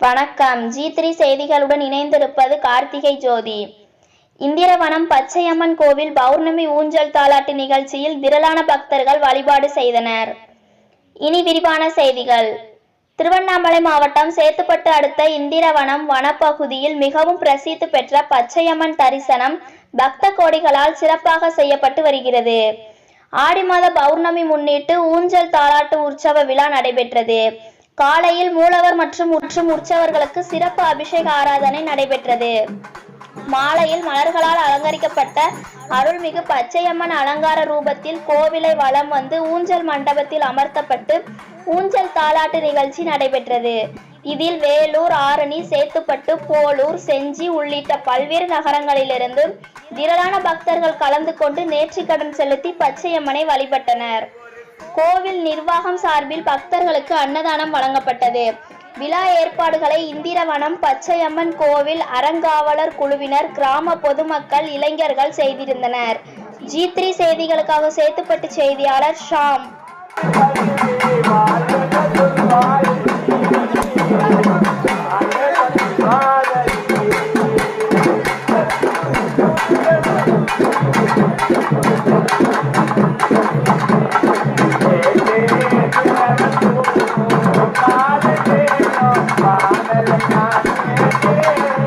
வணக்கம். G three செய்திகளுடன் இணைந்திருப்பது கார்த்திகை ஜோதி. இந்திரவனம் பச்சையம்மன் கோவில் பௌர்ணமி ஊஞ்சல் தாலாட்டு நிகழ்ச்சியில் திரளான பக்தர்கள் வழிபாடு செய்தனர். இனி விரிவான செய்திகள். திருவண்ணாமலை மாவட்டம் சேத்துப்பட்டு அடுத்த இந்திரவனம் வனப்பகுதியில் மிகவும் பிரசித்தி பெற்ற பச்சையம்மன் தரிசனம் பக்த கோடிகளால் சிறப்பாக செய்யப்பட்டு வருகிறது. ஆடி மாத பௌர்ணமி முன்னிட்டு ஊஞ்சல் தாலாட்டு உற்சவ விழா நடைபெற்றது. காலையில் மூலவர் மற்றும் முற்றும் உற்சவர்களுக்கு சிறப்பு அபிஷேக ஆராதனை நடைபெற்றது. மாலையில் மலர்களால் அலங்கரிக்கப்பட்ட அருள்மிகு பச்சையம்மன் அலங்கார ரூபத்தில் கோவிலை வலம் வந்து ஊஞ்சல் மண்டபத்தில் அமர்த்தப்பட்டு ஊஞ்சல் தாலாட்டு நிகழ்ச்சி நடைபெற்றது. இதில் வேலூர் ஆரணி சேத்துப்பட்டு போலூர் செஞ்சி உள்ளிட்ட பல்வேறு நகரங்களிலிருந்து திரளான பக்தர்கள் கலந்து கொண்டு நேர்த்திக்கடன் செலுத்தி பச்சையம்மனை வழிபட்டனர். கோவில் நிர்வாகம் சார்பில் பக்தர்களுக்கு அன்னதானம் வழங்கப்பட்டது. விழா ஏற்பாடுகளை இந்திரவனம் பச்சையம்மன் கோவில் அறங்காவலர் குழுவினர் கிராம பொதுமக்கள் இளைஞர்கள் செய்திருந்தனர். ஜி த்ரீ செய்திகளுக்காக சேத்துப்பட்டு செய்தியாளர் ஷாம். Yeah.